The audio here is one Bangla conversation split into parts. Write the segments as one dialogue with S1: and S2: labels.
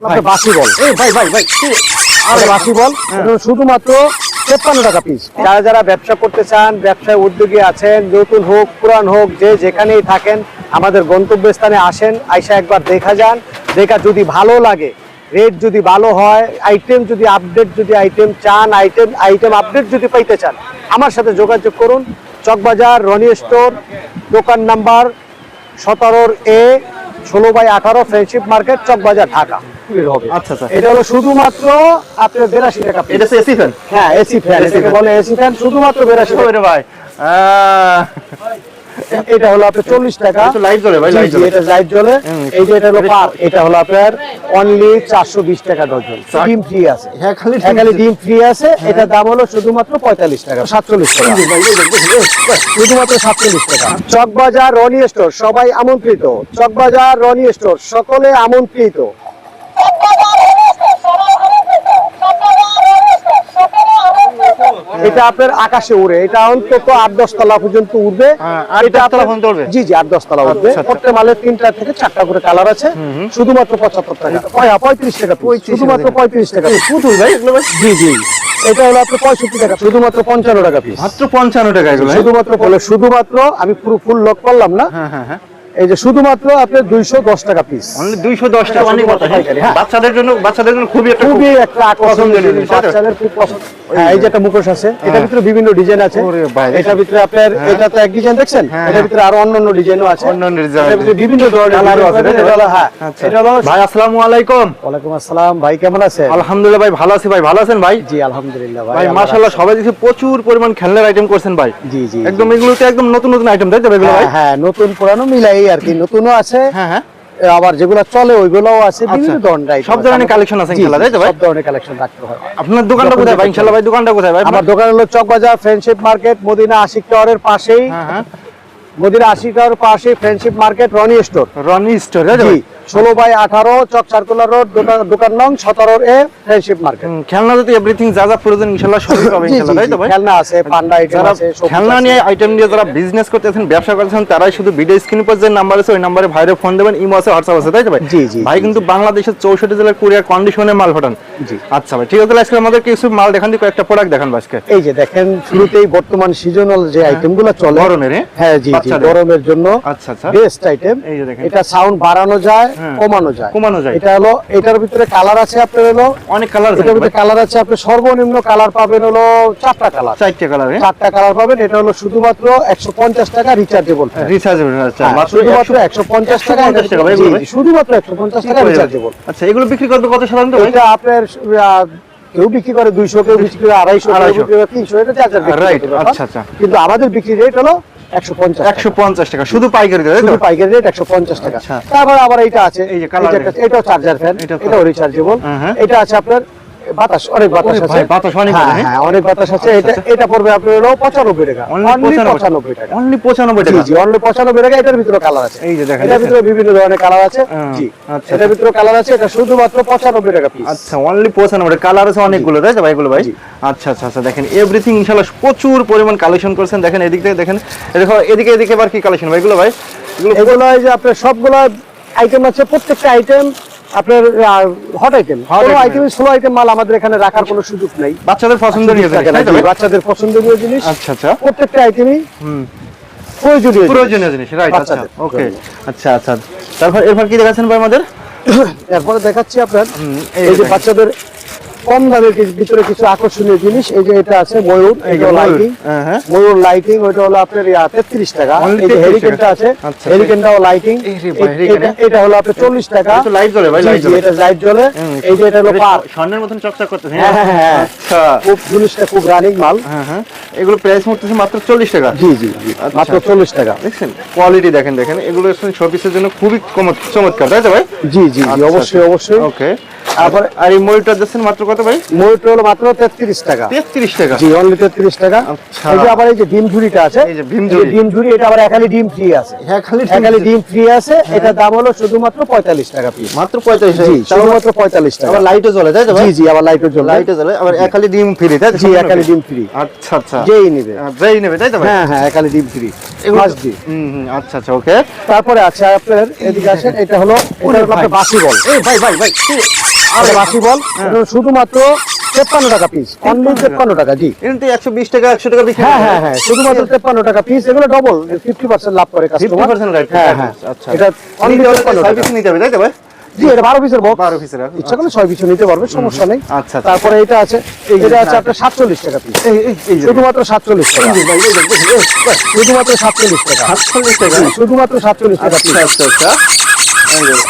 S1: বাসি বল।
S2: ভাই ভাই ভাই?
S1: বাসি বল। শুধুমাত্র তেপ্পান্ন টাকা পিস যারা যারা ব্যবসা করতে চান ব্যবসায় উদ্যোগী আছেন নতুন হোক পুরান হোক যে যেখানেই থাকেন আমাদের গন্তব্যস্থানে আসেন আইসা একবার দেখা যান। দেখা যদি ভালো লাগে রেট যদি ভালো হয় আইটেম যদি আপডেট যদি আইটেম চান আইটেম আইটেম আপডেট যদি পাইতে চান আমার সাথে যোগাযোগ করুন। চকবাজার রনি স্টোর দোকান নাম্বার সতেরোর এ ষোলো বাই আঠারো ফ্রেন্ডশিপ মার্কেট চকবাজার ঢাকা। হবে।
S2: আচ্ছা, আচ্ছা।
S1: এটা হলো শুধুমাত্র আপনার টাকা
S2: এটা এসি ফ্যান
S1: হ্যাঁ এসি ফ্যান এটাকে বলে এসি ফ্যান শুধুমাত্র বিরাশি টাকা।
S2: ভাই।
S1: এটা হলো আপনার চল্লিশ টাকা।
S2: এটা তো জ্বলে ভাই,
S1: জি,
S2: জ্বলে।
S1: এটা লাইট জ্বলে। এই যে এটা হলো
S2: এটা-
S1: পার এটা হলো আপনার অনলি চারশো বিশ টাকা ডজন ডিম ফ্রি আছে।
S2: হ্যাঁ, খালি
S1: হ্যাঁ, খালি ডিম ফ্রি আছে। এটার দাম হলো শুধুমাত্র পঁয়তাল্লিশ টাকা সাতচল্লিশ টাকা। শুধুমাত্র সাতচল্লিশ টাকা। চকবাজার রনি স্টোর সবাই আমন্ত্রিত। চকবাজার রনি স্টোর সকলে আমন্ত্রিত। এটা আপনার আকাশে উড়ে। এটা অন্তত আট দশ তলা পর্যন্ত উঠবে
S2: হ্যাঁ,
S1: এটা
S2: পর্যন্ত উঠবে?
S1: জি জি আট দশ তলা উঠবে
S2: আচ্ছা, আচ্ছা।
S1: প্রত্যেক মালের তিনটা থেকে চারটা করে কালার আছে। শুধুমাত্র পঁচাত্তর টাকা। পয়- পঁয়ত্রিশ টাকা শুধুমাত্র পঁয়ত্রিশ টাকা।
S2: পুতুল ভাই এগুলো
S1: জি জি। এটা হলো আপনার পঁয়ষট্টি টাকা শুধুমাত্র পঞ্চান্ন টাকা পিস
S2: মাত্র পঞ্চান্ন টাকা এগুলো হ্যাঁ?
S1: শুধুমাত্র বলে শুধুমাত্র আমি পুরো ফুল লক করলাম না।
S2: হ্যাঁ।
S1: এই যে শুধুমাত্র আপনার দুইশো দশ টাকা পিস
S2: দুইশো দশ টাকা অনেক কথা
S1: পাইকারি।
S2: বাচ্চাদের জন্য বাচ্চাদের জন্য খুবই একটা
S1: খুবই একটা
S2: পছন্দের
S1: জিনিস।
S2: জিনিস, তাই তো?
S1: বাচ্চাদের খুব পছন্দ। এই যে একটা মুখোশ আছে এটার ভিতরে বিভিন্ন ডিজাইন আছে।
S2: ভাই।
S1: এটার ভিতরে আপনার এটা তো এক ডিজাইন দেখছেন? এটার। ভিতরে আরও অন্যান্য ডিজাইনও আছে।
S2: অন্যান্য design
S1: বিভিন্ন ধরনের
S2: আছে,
S1: পাবেন।
S2: তাই তো?
S1: এটা হলো এটা হলো
S2: ভাই আসসালামু আলাইকুম।
S1: ওয়ালাইকুম আসসালাম। ভাই কেমন আছেন?
S2: আলহামদুলিল্লাহ ভাই ভালো আছি ভাই। ভালো আছেন ভাই?
S1: জি আলহামদুলিল্লাহ ভাই
S2: ভাই মাশাআল্লাহ সবাই প্রচুর পরিমাণ খেলনার আইটেম করছেন ভাই।
S1: জি জি
S2: একদম এগুলোতে একদম নতুন নতুন আইটেম তাই তো ভাই
S1: হ্যাঁ হ্যাঁ নতুন পুরানো মিলাই আর কি নতুনও আছে।
S2: হ্যাঁ হ্যাঁ।
S1: আবার যেগুলো চলে ওইগুলোও আছে বিভিন্ন ধরনের
S2: সব ধরনের কালেকশন আছে খেলা, তাই তো ভাই?
S1: সব ধরনের কালেকশন রাখতে হয়।
S2: আপনার দোকানটা কোথায় ভাই? ইনশাআল্লাহ ভাই দোকানটা কোথায় ভাই?
S1: আমার দোকান হলো চকবাজার ফ্রেন্ডশিপ মার্কেট মদিনা আশিক টাওয়ারের পাশেই।
S2: হ্যাঁ হ্যাঁ।
S1: মদিনা আশিক টাওয়ারের পাশেই friendship market
S2: Roni store Roni store
S1: হ্যাঁ
S2: ভাই?
S1: ষোলো বাই আঠারো চক সার্কুলার রোড দোকান- নং সতেরোর এ ফ্রেন্ডশিপ মার্কেট
S2: খেলনা যদি এভরিথিং যা যা প্রয়োজন ইনশাআল্লাহ সবই পাবে
S1: জি, জি,
S2: তাই তো ভাই?
S1: খেলনা আছে পান্ডা আইটেম আছে
S2: খেলনা নিয়ে আইটেম নিয়ে যারা বিজনেস করতেছেন ব্যবসা করতেছেন তারাই শুধু ভিডিও স্ক্রিন পর যে নাম্বার আছে ওই নাম্বারে ভাইরে ফোন দেবেন ইমো আছে হোয়াটসঅ্যাপ আছে তাই তো ভাই?
S1: জি, জি,
S2: ভাই কিন্তু বাংলাদেশের চৌষট্টি জেলার কুরিয়ার কন্ডিশনে মাল পাঠান।
S1: জি।
S2: আচ্ছা ভাই ঠিক আছে আজকে আমাদের কিছু মাল দেখান দিয়ে কয়েকটা প্রোডাক্ট দেখান আজকে।
S1: এই যে দেখেন শুরুতেই বর্তমান সিজনাল যে আইটেমগুলো চলে
S2: গরমের,
S1: হ্যাঁ? জি জি গরমের জন্য
S2: আচ্ছা আচ্ছা।
S1: বেস্ট আইটেম
S2: এই যে দেখেন।
S1: এটা সাউন্ড বাড়ানো যায়
S2: হ্যাঁ।
S1: কমানো যায়।
S2: কমানো যায়।
S1: এটা হলো এটার ভিতরে কালার আছে আপনার হলো
S2: অনেক কালার
S1: এটার ভিতরে কালার আছে আপনি সর্বনিম্ন কালার পাবেন হলো চারটা কালার
S2: চারটে কালার
S1: চারটা কালার পাবেন এটা হলো শুধুমাত্র একশো পঞ্চাশ টাকা রিচার্জেবল
S2: রিচার্জেবল আচ্ছা
S1: শুধুমাত্র একশো পঞ্চাশ টাকা
S2: 150 টাকা ভাই,
S1: জি,
S2: এগুলো
S1: শুধুমাত্র একশো পঞ্চাশ টাকা রিচার্জেবল
S2: আচ্ছা এগুলো বিক্রি করবে কত সাধারণত
S1: এটা আপনার কেউ বিক্রি করে দুইশো কেউ বিক্রি করে আড়াইশো কেউ
S2: আড়াইশো।
S1: বিক্রি করে তিনশো এটা
S2: আচ্ছা, আচ্ছা।
S1: কিন্তু আমাদের বিক্রি রেট হলো একশো পঞ্চাশ
S2: একশো পঞ্চাশ টাকা শুধু পাইকারি তাই
S1: শুধু পাইকারি রেট একশো পঞ্চাশ টাকা।
S2: আচ্ছা।
S1: তারপর আবার এটা আছে
S2: এই যে
S1: এটাও চার্জার ফ্যান এটা রিচার্জেবল। এটা আছে আপনার বাতাস অনেক বাতাস আছে।
S2: বাতাস অনেক
S1: হ্যাঁ,
S2: হ্যাঁ?
S1: হ্যাঁ অনেক বাতাস আছে। এটা এটা পড়বে আপনার হলো টাকা। অনলি টাকা।
S2: অনলি টাকা।
S1: জি অনলি পঁচানব্বই টাকা। এটার ভিতরে কালার আছে।
S2: এই যে দেখেন,
S1: এটার ভিতরে বিভিন্ন ধরনের কালার আছে। জি
S2: আচ্ছা,
S1: এটার ভিতরে কালার আছে। এটা শুধুমাত্র পঁচানব্বই টাকা পিস
S2: আচ্ছা অনলি কালার আছে অনেকগুলো তাই তো ভাই ভাই? আচ্ছা আচ্ছা আচ্ছা দেখেন এভরিথিং ইনশাল্লাহ প্রচুর পরিমাণ কালেকশন করছেন। দেখেন এদিক থেকে দেখেন দেখো এদিকে এদিকে আবার কি কালেকশন ভাই? এগুলো ভাই? এগুলো
S1: এগুলো এই যে আপনার সবগুলো আইটেম আছে। প্রত্যেকটা আইটেম আপনার হট আইটেম কোনো আইটেম স্লো আইটেম মাল আমাদের এখানে রাখার কোনো সুযোগ নেই।
S2: বাচ্চাদের পছন্দের?
S1: বাচ্চাদের পছন্দনীয় জিনিস।
S2: আচ্ছা আচ্ছা।
S1: প্রত্যেকটা আইটেমই
S2: হুম।
S1: প্রয়োজনীয়
S2: প্রয়োজনীয় জিনিস রাইট আচ্ছা ওকে আচ্ছা আচ্ছা। তারপর এরপর কি দেখাচ্ছেন ভাই আমাদের?
S1: এরপরে দেখাচ্ছি আপনার
S2: এই
S1: যে বাচ্চাদের কম দামের ভিতরে কিছু আকর্ষণীয় জিনিস এই যে এটা আছে ময়ূর এটা
S2: ময়ূর,
S1: লাইটিং
S2: হ্যাঁ, হ্যাঁ।
S1: ময়ূর লাইটিং ওইটা হলো আপনার তেত্রিশ টাকা। এই যে হেরিকেনটা আছে
S2: আচ্ছা,
S1: হেরিকেনটাও লাইটিং
S2: ভাই, hurricane,
S1: এটা- হলো আপনার চল্লিশ টাকা।
S2: তো জ্বলে ভাই,
S1: এটা লাইট জ্বলে। এই যে এটা হলো
S2: এটা
S1: পার
S2: স্বর্ণের মতন চকচক করতেছে
S1: হ্যাঁ হ্যাঁ। হ্যাঁ
S2: আচ্ছা।
S1: খুব জিনিসটা খুব রানিং মাল।
S2: হ্যাঁ হ্যাঁ। এগুলো প্রাইস মরতেছে মাত্র চল্লিশ টাকা।
S1: জি জি
S2: আচ্ছা।
S1: মাত্র চল্লিশ টাকা।
S2: দেখছেন? কোয়ালিটি দেখেন দেখেন। এগুলো শোপিসের জন্য খুবই চমৎকার তাই তো ভাই?
S1: জি জি
S2: আচ্ছা,
S1: অবশ্যই
S2: আচ্ছা।
S1: অবশ্যই
S2: ওকে
S1: তারপরে
S2: আর এই ময়ূরটা দিচ্ছেন মাত্র কত ভাই?
S1: ময়ূরটা হলো মাত্র তেত্রিশ টাকা।
S2: তেত্রিশ টাকা।
S1: জি অনলি তেত্রিশ টাকা।
S2: আচ্ছা।
S1: এই যে আবার এই যে ডিম ঝুড়িটা আছে
S2: এই যে ডিম ঝুড়ি।
S1: ডিম ঝুড়ি এটা আবার একালি ডিম ফ্রি আছে।
S2: হ্যাঁ
S1: একালি ডিম ফ্রি আছে। এটার দাম হলো শুধুমাত্র পঁয়তাল্লিশ টাকা পিস
S2: মাত্র পঁয়তাল্লিশ
S1: জি শুধুমাত্র পঁয়তাল্লিশ টাকা।
S2: আবার লাইটও জ্বলে তাই তো ভাই?
S1: জি জি আবার লাইটের জন্য
S2: লাইটও জ্বলে আবার একালি ডিম ফ্রি তাই তো?
S1: জি একালি ডিম ফ্রি
S2: আচ্ছা আচ্ছা।
S1: যেই নিবে।
S2: যেই নেবে তাই তো ভাই?
S1: হ্যাঁ হ্যাঁ একালি ডিম ফ্রি মাছ দি
S2: হুম হুম, আচ্ছা আচ্ছা ওকে
S1: তারপরে আছে আপনার এদিকে আসেন এটা হলো এটা হলো আপনার বাসি বল।
S2: এই ভাই ভাই ভাই
S1: বাসি বল। শুধুমাত্র তেপ্পান্ন টাকা পিস অনলি তেপ্পান্ন টাকা জি।
S2: একশো বিশ টাকা একশো টাকা বিক্রি
S1: হ্যাঁ হ্যাঁ হ্যাঁ শুধুমাত্র তেপ্পান্ন টাকা পিস এগুলো ডবল ফিফটি পার্সেন্ট লাভ করে কাস্টমার হ্যাঁ হ্যাঁ।
S2: আচ্ছা।
S1: এটা অনলি তেপ্পান্ন টাকা।
S2: নিতে হবে তাই তো ভাই?
S1: জি এটা বারো পিসের বক্স
S2: বারো পিসের
S1: ইচ্ছা করলে ছয় পিছু নিতে পারবে সমস্যা নেই।
S2: আচ্ছা, আচ্ছা।
S1: তারপরে এটা আছে এটা আছে আপনার সাতচল্লিশ টাকা পিস শুধুমাত্র সাতচল্লিশ টাকা। শুধুমাত্র সাতচল্লিশ টাকা।
S2: সাতচল্লিশ টাকা।
S1: শুধুমাত্র সাতচল্লিশ টাকা পিস
S2: আচ্ছা আচ্ছা আচ্ছা।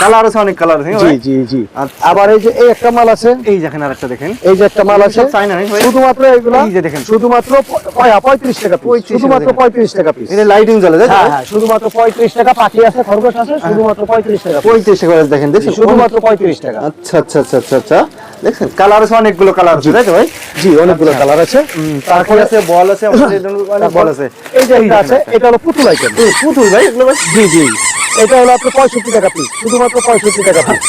S2: কালার আছে অনেক কালার আছে
S1: জি জি জি।
S2: আচ্ছা।
S1: আবার এই যে এই একটা মাল আছে।
S2: এই দেখেন আরেকটা দেখেন।
S1: এই যে একটা মাল আছে।
S2: ভাই?
S1: শুধুমাত্র এগুলো
S2: এই যে দেখেন।
S1: শুধুমাত্র প- পয়- পঁয়ত্রিশ টাকা
S2: 35
S1: শুধুমাত্র
S2: দেখেন।
S1: পঁয়ত্রিশ টাকা পিস
S2: এটা লাইটিং জ্বলে
S1: হ্যাঁ হ্যাঁ শুধুমাত্র পঁয়ত্রিশ টাকা পাখি আছে খরগোশ আছে শুধুমাত্র পঁয়ত্রিশ টাকা
S2: দেখেন দেখছেন?
S1: শুধুমাত্র পঁয়ত্রিশ টাকা।
S2: আচ্ছা আচ্ছা আচ্ছা আচ্ছা আচ্ছা। দেখছেন? কালার আছে অনেকগুলো কালার আছে তাই তো ভাই?
S1: জি অনেকগুলো কালার আছে।
S2: তারপরে আছে বল আছে অনেক বল আছে।
S1: এই যে একটা আছে এটা হলো পুতুল আইটেম
S2: পুতুল ভাই এগুলো
S1: জি জি। এটা হলো আপনার পঁয়ষট্টি টাকা পিস শুধুমাত্র পঁয়ষট্টি টাকা পিস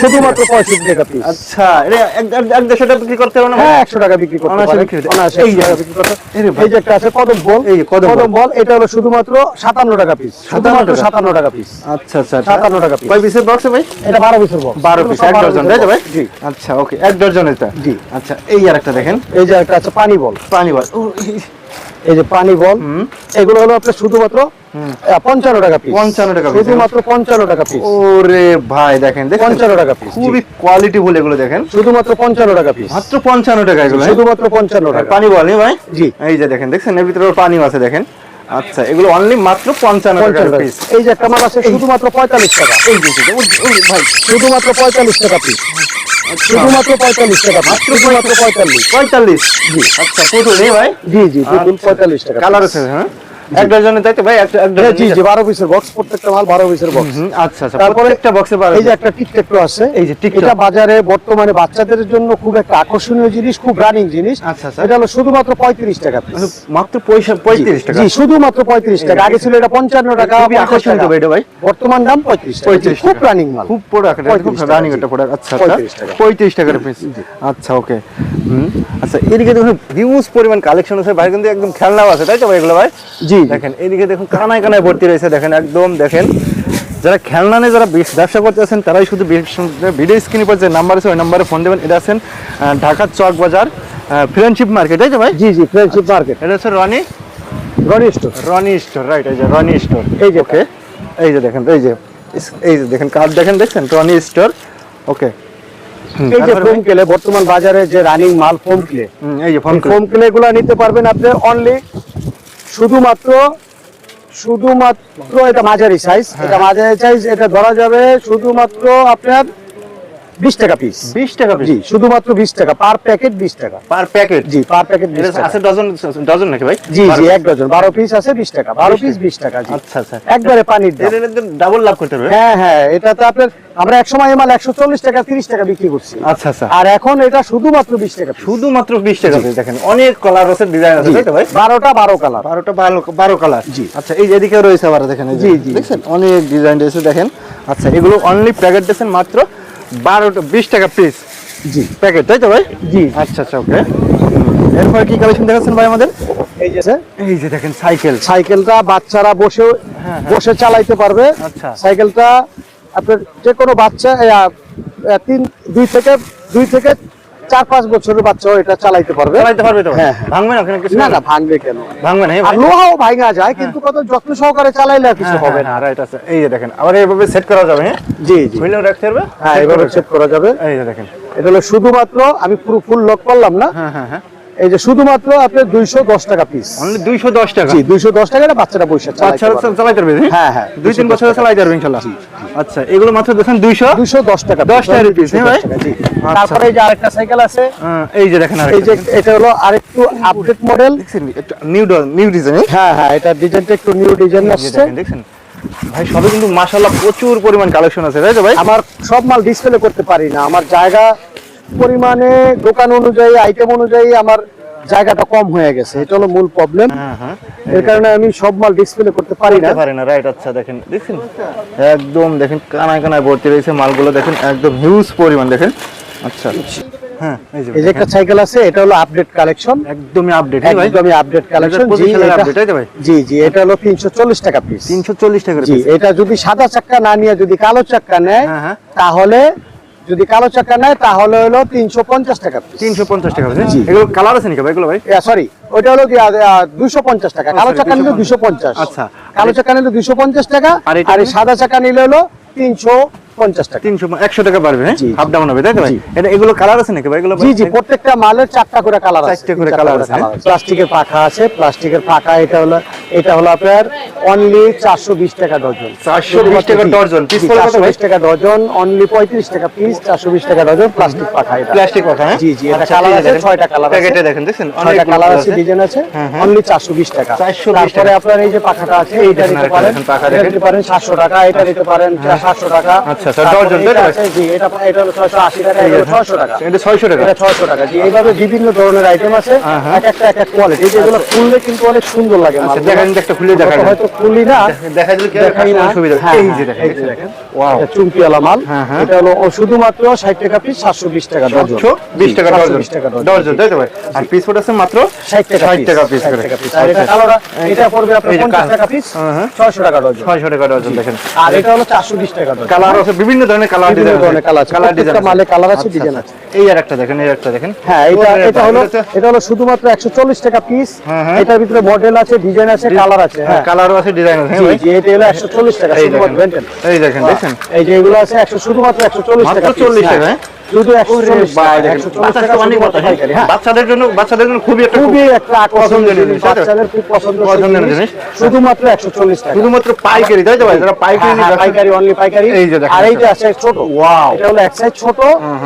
S1: শুধুমাত্র পঁয়ষট্টি টাকা পিস
S2: আচ্ছা এক দেড়শো টাকা বিক্রি করতে ভাই?
S1: হ্যাঁ একশো টাকা বিক্রি করতে পারে।
S2: এই যে-
S1: 100 টাকা বিক্রি করতে
S2: এই রে ভাই।
S1: এই যে একটা আছে কদম বল।
S2: এই কদম বল।
S1: এটা হলো শুধুমাত্র সাতান্ন টাকা পিস শুধুমাত্র সাতান্ন টাকা পিস
S2: আচ্ছা আচ্ছা আচ্ছা।
S1: 57 টাকা piece।
S2: কয় পিসের বক্সে ভাই?
S1: এটা বারো পিসের বক্স
S2: বারো পিস এক ডজন তাই ভাই?
S1: জি।
S2: আচ্ছা ওকে এক ডজন এটা।
S1: জি।
S2: আচ্ছা এই আর একটা দেখেন।
S1: এই যে একটা আছে পানি বল।
S2: পানি বল।
S1: এই যে পানি বল এগুলো হলো আপনার শুধুমাত্র পঞ্চান্ন টাকা পিস
S2: 55 টাকা
S1: শুধুমাত্র পঞ্চান্ন টাকা পিস
S2: ওরে ভাই দেখেন দেখেন।
S1: পঞ্চান্ন টাকা পিস
S2: খুবই কোয়ালিটি বলে এগুলো দেখেন।
S1: শুধুমাত্র পঞ্চান্ন টাকা পিস
S2: মাত্র পঞ্চান্ন টাকা এগুলো হ্যাঁ?
S1: শুধুমাত্র পঞ্চান্ন টাকা।
S2: পানি বলেনি ভাই?
S1: জি।
S2: এই যে দেখেন দেখছেন? এর ভিতরে পানিও আছে দেখেন। আচ্ছা এগুলো অনলি মাত্র পঞ্চান্ন টাকা পিস
S1: এই যে একটা মাল আছে শুধুমাত্র পঁয়তাল্লিশ টাকা।
S2: এই যে ভাই।
S1: শুধুমাত্র পঁয়তাল্লিশ টাকা পিস শুধুমাত্র পঁয়তাল্লিশ টাকা মাত্র শুধুমাত্র পঁয়তাল্লিশ।
S2: পঁয়তাল্লিশ? জি। আচ্ছা নেই ভাই?
S1: জি জি। পঁয়তাল্লিশ টাকা।
S2: কালার আছে হ্যাঁ? এক ডজনের তাই তো ভাই এক ডজন
S1: জি জি বারো পিসের বক্স প্রত্যেকটা মাল বারো পিসের বক্স
S2: আচ্ছা আচ্ছা
S1: তারপরে
S2: প্রত্যেকটা বক্সে পাবেন
S1: এই যে একটা টিকটক আছে।
S2: এই যে টিকটক।
S1: এটা বাজারে বর্তমানে বাচ্চাদের জন্য খুব একটা আকর্ষণীয় জিনিস খুব রানিং জিনিস।
S2: আচ্ছা।
S1: এটা হলো শুধুমাত্র পঁয়ত্রিশ টাকা piece।
S2: মানে মাত্র পয়সা পঁয়ত্রিশ টাকা?
S1: জি শুধুমাত্র পঁয়ত্রিশ টাকা। আগে ছিল এটা পঞ্চান্ন টাকা
S2: খুবই আকর্ষণীয় এটা ভাই।
S1: বর্তমান দাম খুব রানিং মাল।
S2: খুব প্রোডাক্ট খুব রানিং একটা প্রোডাক্ট আচ্ছা
S1: 35
S2: পঁয়ত্রিশ টাকার পিস আচ্ছা ওকে আচ্ছা এদিকে দেখুন হিউজ পরিমাণ কালেকশন আছে। ভাই কিন্তু একদম খেলনাও আছে তাই তো ভাই এগুলো ভাই?
S1: জি।
S2: দেখেন এদিকে দেখুন কানায় কানায় ভর্তি রয়েছে দেখেন একদম দেখেন। যারা খেলনা নিয়ে যারা ব্যবসা করতে আছেন তারাই শুধু ভিডিও স্ক্রিনে পর যে নাম্বার আছে ওই নাম্বারে ফোন দেবেন। এটা আছেন ঢাকার চক বাজার ফ্রেন্ডশিপ মার্কেট তাই তো ভাই?
S1: জি জি ফ্রেন্ডশিপ মার্কেট
S2: এটা হচ্ছে Roni.
S1: Goni store
S2: Roni store right এই যে রনি স্টোর
S1: এই যে।
S2: ওকে এই যে দেখেন এই যে এই যে দেখেন কার্ড দেখেন দেখছেন? রনি স্টোর ওকে
S1: এই যে ফোম কেলে বর্তমান বাজারে যে রানিং মাল ফোম ক্লে
S2: এই যে
S1: ফোম ক্লে গুলা নিতে পারবেন আপনি অনলি শুধুমাত্র শুধুমাত্র এটা মাঝারি সাইজ
S2: হ্যাঁ।
S1: এটা মাঝারি সাইজ এটা ধরা যাবে শুধুমাত্র আপনার বিশ টাকা পিস
S2: বিশ টাকা
S1: জি শুধুমাত্র বিশ টাকা। পার প্যাকেট বিশ টাকা।
S2: পার প্যাকেট
S1: জি পার প্যাকেট টাকা।
S2: আছে ডজন ডজন নাকি ভাই?
S1: জি জি এক ডজন বারো পিস আছে বিশ টাকা। বারো পিস বিশ টাকা জি।
S2: আচ্ছা আচ্ছা।
S1: একবারে পানির দাম।
S2: ডাবল লাভ করতে হবে
S1: হ্যাঁ হ্যাঁ এটা তো আপনার আমরা এক সময় মাল একশো চল্লিশ টাকা তিরিশ টাকা বিক্রি করছি।
S2: আচ্ছা আচ্ছা।
S1: আর এখন এটা শুধুমাত্র বিশ টাকা
S2: শুধুমাত্র বিশ টাকা দেখেন। অনেক কালার আছে ডিজাইন আছে তাই তো ভাই?
S1: বারোটা বারো কালার
S2: বারোটা বারো বারো কালার
S1: জি।
S2: আচ্ছা এই এদিকে রয়েছে আবার দেখেন
S1: জি, জি।
S2: দেখছেন? অনেক ডিজাইন রয়েছে দেখেন। আচ্ছা এগুলো অনলি প্যাকেট দিয়েছেন মাত্র বারোটা বিশ টাকা পিস
S1: জি।
S2: প্যাকেট তাই তো ভাই?
S1: জি।
S2: আচ্ছা আচ্ছা ওকে এরপরে কি কালেকশন দেখাচ্ছেন ভাই আমাদের?
S1: এই যে।
S2: এই যে দেখেন সাইকেল
S1: সাইকেলটা বাচ্চারা বসে বসে চালাইতে পারবে।
S2: আচ্ছা।
S1: সাইকেলটা আপনার যে কোনো বাচ্চা তিন দুই থেকে দুই থেকে চার পাঁচ বছরের বাচ্চাও এটা চালাইতে পারবে।
S2: চালাইতে পারবে তো?
S1: হ্যাঁ,
S2: ভাঙবে না কিছু?
S1: না না ভাঙবে কেন?
S2: ভাঙবে না
S1: আর লোহাও ভাঙা যায় কিন্তু কত যত্ন সহকারে চালাইলে কিছু হবে না।
S2: রাইট আছে। এই যে দেখেন আবার এইভাবে সেট করা যাবে হ্যাঁ?
S1: জি জি।
S2: হুইলেও রাখতে পারবে?
S1: হ্যাঁ এইভাবে সেট করা যাবে।
S2: এই যে দেখেন।
S1: এটা হলো শুধুমাত্র আমি পুরো ফুল লক করলাম না।
S2: হ্যাঁ হ্যাঁ হ্যাঁ।
S1: এই যে শুধুমাত্র আপনার দুইশো দশ টাকা পিস
S2: দুইশো দশ টাকা?
S1: দুইশো দশ টাকা
S2: আচ্ছা
S1: চালাইতে পারবে। হ্যাঁ, হ্যাঁ,
S2: দুই তিন বছর চালাইতে পারবে ইনশাল্লাহ। আচ্ছা এগুলো মাত্র দেখেন দুইশো
S1: দুইশো দশ টাকা
S2: 10 টাকা পিস, হ্যাঁ ভাই? আচ্ছা।
S1: তারপরে এই যে আরেকটা সাইকেল আছে।
S2: এই যে দেখেন
S1: এই যে এটা হলো আরেকটু update
S2: model new new design
S1: হ্যাঁ? হ্যাঁ এটা ডিজাইনটা একটু নিউ ডিজাইন আসছে।
S2: দেখছেন? ভাই সবে কিন্তু মাশাআল্লাহ প্রচুর পরিমাণ কালেকশন আছে তাই তো ভাই?
S1: আমার সব মাল ডিসপ্লে করতে পারি না। আমার জায়গা পরিমাণে দোকান অনুযায়ী আইটেম অনুযায়ী আমার জায়গাটা কম হয়ে গেছে। এটা হলো মূল প্রবলেম
S2: হ্যাঁ হ্যাঁ।
S1: এর কারণে আমি সব মাল ডিসপ্লে করতে পারি না।
S2: পারে না। রাইট আচ্ছা দেখেন দেখছেন একদম দেখেন কানায় কানায় ভর্তি রয়েছে মালগুলো। দেখেন একদম হিউজ পরিমাণ দেখেন। আচ্ছা। হ্যাঁ এই যে
S1: একটা সাইকেল আছে এটা হলো আপডেট কালেকশন
S2: একদমই আপডেট
S1: একদমই আপডেট কালেকশন জি
S2: 2025 সালের
S1: এটা-
S2: update, তাই তো ভাই?
S1: জি জি এটা হলো 340 টাকা পিস
S2: 340 টাকা
S1: জি এটা যদি সাদা চাক্কা না নিয়ে যদি কালো চাক্কা নেয়। তাহলে যদি কালো চাকা নেয় তাহলে হলো 350 টাকা তিনশো
S2: পঞ্চাশ টাকা এগুলো কালার আছে নাকি ভাই এগুলো ভাই?
S1: সরি ওইটা হলো দুশো পঞ্চাশ টাকা। কালো
S2: sorry,
S1: চাকা নিলে দুশো পঞ্চাশ।
S2: আচ্ছা।
S1: কালো চাকা নিলে দুশো পঞ্চাশ টাকা
S2: আর?
S1: সাদা চাকা নিলে হলো তিনশো পঞ্চাশ টাকা।
S2: 300 100 টাকা পারবে হাফ ডাউন হবে তাই তো ভাই? এটা এগুলো কালার আছে নাকি ভাই? এগুলো
S1: জি জি প্রত্যেকটা মালের চারটা করে কালার আছে।
S2: চারটে করে আছে, হ্যাঁ?
S1: প্লাস্টিকের পাখা আছে প্লাস্টিকের পাখা এটা হলো এটা হলো আপনার অনলি চারশো বিশ টাকা ডজন।
S2: 420 টাকা ডজন।
S1: চারশো বিশ টাকা ডজন অনলি পঁয়ত্রিশ টাকা পিস চারশো বিশ টাকা ডজন প্লাস্টিক পাখা এটা।
S2: প্লাস্টিক পাখা হ্যাঁ?
S1: জি জি এটা
S2: আচ্ছা,
S1: কালার আছে ছয়টা কালার
S2: প্যাকেটে দেখেন দেখছেন?
S1: ছয়টা কালার আছে ডিজাইন আছে
S2: হ্যাঁ, হ্যাঁ।
S1: অনলি চারশো বিশ টাকা।
S2: 420
S1: তারপরে আপনার এই যে পাখাটা আছে এইটা নিতে পারেন।
S2: পাখা
S1: নিতে পারেন সাতশো টাকা এটা নিতে পারেন সাতশো টাকা।
S2: আচ্ছা, আচ্ছা, ডজন, তাই তো?
S1: জি এটা এটা হলো ছয়শো আশি টাকা এটা হলো ছয়শো টাকা।
S2: এটা 600 টাকা?
S1: এটা ছয়শো টাকা জি এইভাবে বিভিন্ন ধরনের আইটেম আছে
S2: হ্যাঁ, হ্যাঁ।
S1: এক একটা এক এক কোয়ালিটি যেগুলো খুললে কিন্তু অনেক সুন্দর লাগে
S2: আচ্ছা দেখেন একটা খুলে দেখা
S1: হয়তো- খুলি না
S2: দেখা দিলে কি সুবিধা
S1: হ্যাঁ,
S2: এই যে দেখেন।
S1: চুমকিওয়ালা মাল।
S2: হ্যাঁ, হ্যাঁ।
S1: এটা হলো ও শুধুমাত্র ষাট টাকা পিস সাতশো বিশ টাকা ডজন
S2: 20 টাকা ডজন
S1: 720 টাকা ডজন
S2: ডজন তাই তো ভাই? আর পিস ফুট মাত্র
S1: 60 টাকা
S2: 60 টাকা পিস করে।
S1: টাকা পিস আর এটা পড়বে আপনার
S2: এই যে
S1: 50
S2: কালো।
S1: টাকা পিস
S2: হ্যাঁ, হ্যাঁ।
S1: 600 টাকা ডজন
S2: 600 টাকা ডজন দেখেন।
S1: আর এটা হলো 420 টাকা ডজন
S2: কালার আছে বিভিন্ন ধরনের কালার ডিজাইন
S1: ধরনের।
S2: কালার ডিজাইন
S1: মালে colour আছে, design আছে।
S2: এই আর একটা দেখেন এই একটা দেখেন।
S1: হ্যাঁ এটা হলো
S2: এটা
S1: শুধুমাত্র 140 টাকা পিস
S2: হ্যাঁ, হ্যাঁ।
S1: এটার ভিতরে মডেল আছে ডিজাইন আছে কালার আছে হ্যাঁ।
S2: কালারও আছে ডিজাইন আছে হ্যাঁ
S1: এটা হলো 140 টাকা
S2: এই দেখেন। দেখেন
S1: এই যে এগুলো আছে 100 শুধুমাত্র 140
S2: চল্লিশ
S1: টাকা
S2: চল্লিশ
S1: হ্যাঁ।
S2: টাকা, হ্ঁ?
S1: শুধু 140 টাকা
S2: দেখেন
S1: 140
S2: বাচ্চা
S1: টাকা
S2: তো অনেক
S1: শুধুমাত্র
S2: কথা, হ্যাঁ?
S1: পাইকারি, হ্যাঁ।
S2: বাচ্চাদের জন্য বাচ্চাদের জন্য খুবই একটা
S1: খুবই একটা আকর্ষণীয় জিনিস
S2: জিনিস, তাই তো?
S1: বাচ্চাদের খুব পছন্দের
S2: পছন্দের
S1: জিনিস।
S2: জিনিস।
S1: শুধুমাত্র 140 টাকা।
S2: শুধুমাত্র পাইকারি তাই তো ভাই? যারা পাইকারি
S1: হ্যাঁ,
S2: নিয়ে
S1: হ্যাঁ,
S2: ব্যবসা-
S1: পাইকারি অনলি পাইকারি।
S2: এই যে দেখেন
S1: আর এইটা আছে ছোট।
S2: Wow.
S1: এটা হলো এক সাইজ ছোট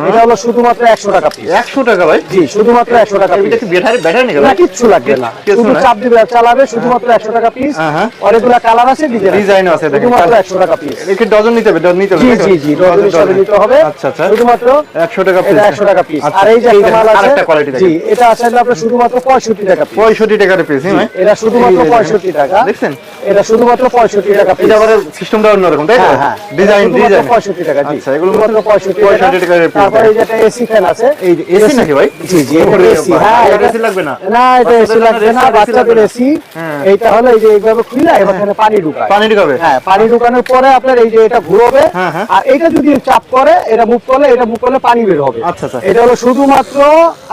S1: এটা হলো শুধুমাত্র 100 টাকা পিস
S2: 100 টাকা ভাই?
S1: জি শুধুমাত্র 100 টাকা
S2: এটা কি ব্যাটারি ব্যাটারি নাকি ভাই?
S1: কিচ্ছু লাগবে না। শুধু চাপ দিবে চালাবে শুধুমাত্র 100 টাকা পিস। অনেকগুলা কালার আছে ডিজাইন
S2: আছে। দেখেন
S1: শুধুমাত্র 100 টাকা পিস
S2: ডজন নিতে হবে ডজন নিতে হবে
S1: জি জি জি ডজন। নিতে হবে।
S2: আচ্ছা আচ্ছা।
S1: শুধুমাত্র
S2: 100 টাকা পিস
S1: এটা 100 টাকা পিস আর এই যে
S2: এই
S1: একটা
S2: দেখেন,
S1: মাল আছে
S2: আরেকটা কোয়ালিটি
S1: জি এটা আছে আপনার শুধুমাত্র 65 টাকা পিস
S2: 65 টাকার পিস হ্যাঁ?
S1: এটা শুধুমাত্র
S2: এই যে দেখেন।
S1: 65 টাকা।
S2: দেখছেন?
S1: এটা শুধুমাত্র 65 টাকা পিস
S2: এটা আবার সিস্টেমটা অন্যরকম তাই তো?
S1: হ্যাঁ
S2: ডিজাইন ডিজাইন
S1: 65 টাকা জি।
S2: আচ্ছা, এগুলো
S1: শুধুমাত্র 65
S2: 65 টাকার piece
S1: এই যে একটা এসি ফ্যান আছে।
S2: এই এসি নাকি ভাই?
S1: জি জি এসি
S2: এটা
S1: এটা
S2: লাগবে না।
S1: না এটা এসি লাগবে না বাচ্চাদের এসি। এইটা হলো এই যে এইভাবে খুলে এখানে পানি ঢুকায়।
S2: পানি ঢুকাবে।
S1: হ্যাঁ পানি ঢুকানোর পরে আপনার এই যে এটা ঘুরবে।
S2: হ্যাঁ।
S1: আর এটা যদি চাপ করে এটা মুভ করলে এটা মুভ করলে পানি বের হবে।
S2: আচ্ছা, আচ্ছা।
S1: এটা হলো শুধুমাত্র